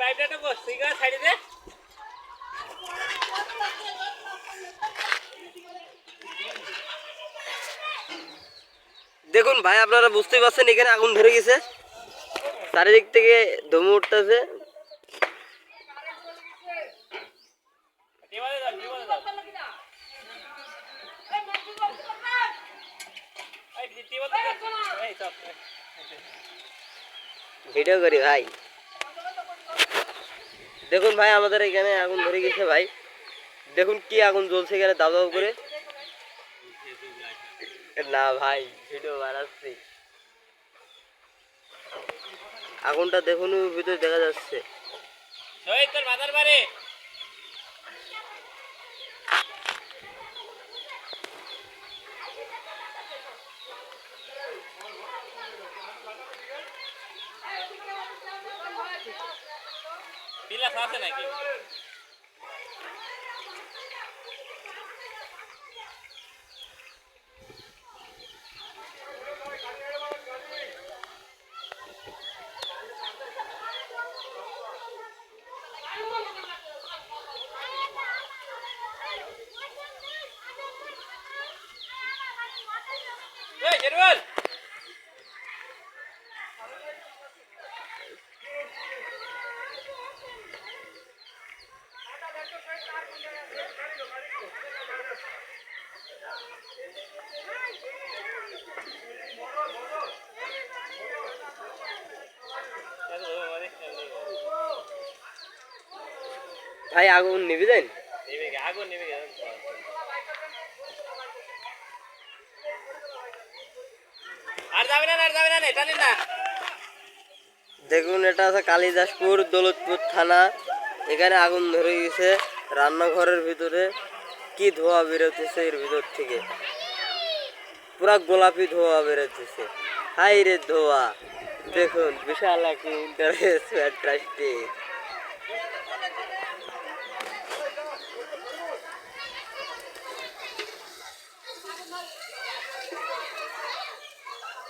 পাইপটা বস সিগা সাইডে দে। দেখুন ভাই আপনারা বুঝতেই পারছেন এখানে আগুন ধরে গেছে। চারিদিক থেকে ধুমু উঠতেছে। ভিডিও করি ভাই। দেখুন ভাই, আমাদের এখানে আগুন ধরে গেছে ভাই। দেখুন কি আগুন জ্বলছে এখানে দাব দাব করে। না ভাই, ভিডিও বানাচ্ছি। আগুনটা দেখুন, ভিতরে দেখা যাচ্ছে। শহীদ তোর মাথার বাড়ি পিলাস আছে নাকি এই জেরুয়াল ভাই আগুন নিবি দেন? আগুন নেবে গে। আর যাবে না আর যাবে না নে, না। দেখুন এটা আছে কালিদাসপুর দৌলতপুর থানা। এখানে আগুন ধরে গেছে। রান্নাঘরের ভিতরে কি ধোয়া বেরোতেছে এর ভিতর থেকে? পুরা গোলাপি ধোয়া বেরোতেছে। হাই রে ধোয়া। দেখুন বিশাল একটি ইন্টারেস্ট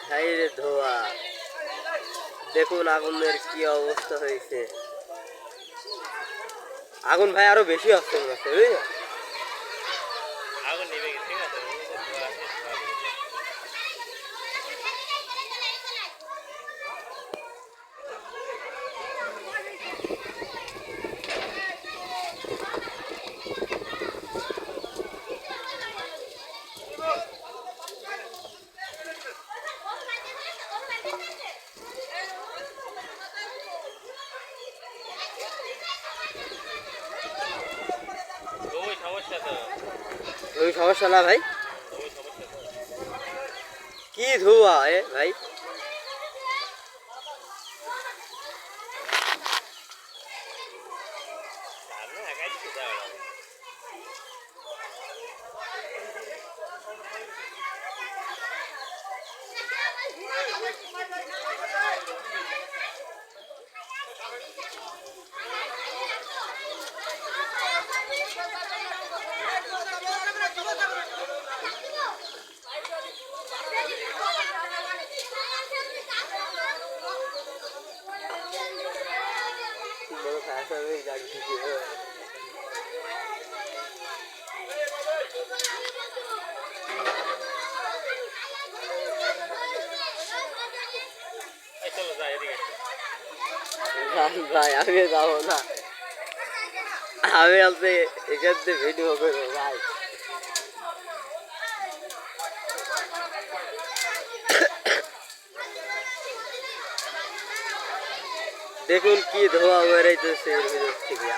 ফ্যান্টাস্টিক রে ধোয়া। দেখুন আগুনের কি অবস্থা হয়েছে। আগুন ভাই আরও বেশি আসছে মনে হচ্ছে বুঝলি? আগুন নেবে গে, ঠিক আছে ধোয়া আছে, ধোয়া আছে। ওই সমস্যা তো ওই সমস্যা না ভাই? কি ধোয়া ভাই? ভাই আমি যাব না আমি আপনি এখান থেকে ভিডিও করব ভাই দেখুন কি ধোয়া বেড়াইতেছে এর ভিতর থেকে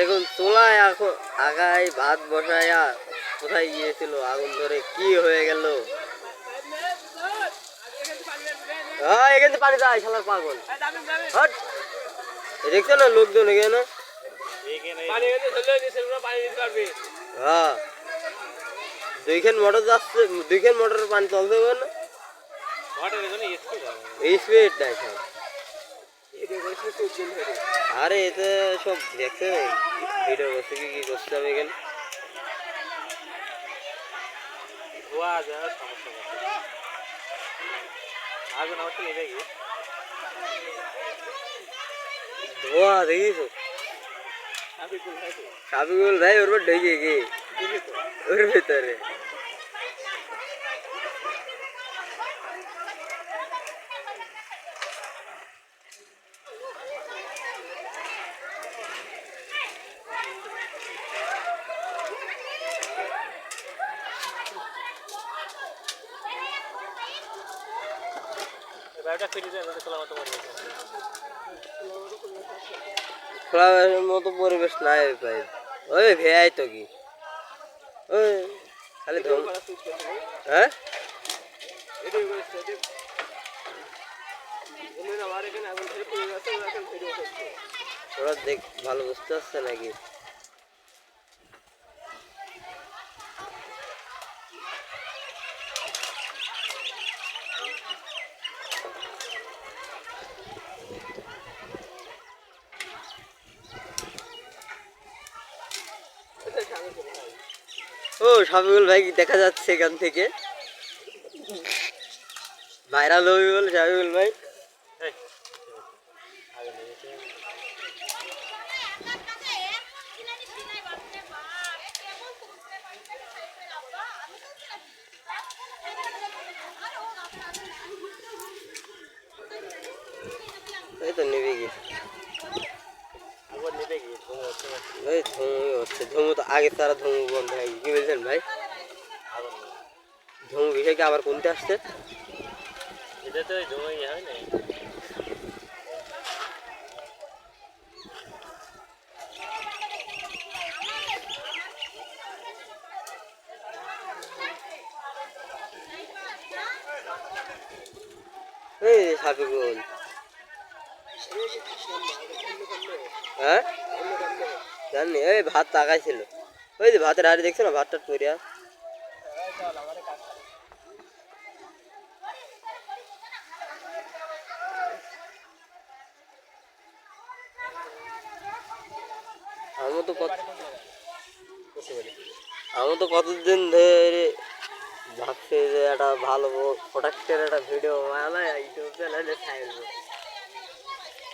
দেখুন চুলায় এখন আগায় ভাত বসায়া কোথায় গিয়েছিল? আগুন ধরে কি হয়ে গেল? হ্যাঁ এখান পানি যায় শালার পাগল। হট। দেখছ না লোকজন এখানে? হ্যাঁ। দুইখান মোটর যাচ্ছে দুইখান মোটরের পানি চলতে হবে। না স্পিড নাই সব এটা বসে খুব দিন ধরে আরে এতে সব দেখছে ভিডিও করছে কি কি করছে আমি এখানে। ধোয়া যায় সমস্যা আগুন আমার তো নিভে ধোয়া দেখিস ভাই সাবিকুল ভাই ওর উপর ঢেকে কি ওর ভিতরে। ফিরে যায় মতো মরে খোলার মতো পরিবেশ নাই ভাই। ওই ভেয়াই তো কি? ওই খালি হ্যাঁ? ওরা দেখ ভালো বুঝতে পারছে নাকি? ও সাবিকুল ভাই দেখা যাচ্ছে এখান থেকে। ভাইরাল হবি বলে সাবিকুল ভাই। এই, তো নিবি কি আগুন নিভে গিয়ে ধোঁয়া হচ্ছে না। এই ধুমু হচ্ছে ধুমু তো আগে তারা ধুমু বন্ধ হয়ে। কি বলছেন ভাই। ধুমু বিষয়কে আবার কোনতে আসছে এটা তো ধোঁয়াই হয় না এই সাবিকুল হ্যাঁ জানি, এই ভাত তাকাইছিল ওই যে ভাতের হাড়ি দেখছ না, ভাতটা তৈরিয়া। আমি তো কত আমি তো কতদিন ধরে ভাবছি যে একটা ভালো প্রোডাক্টের একটা ভিডিও বানালে ইউটিউব চ্যানেলে ছাড়বো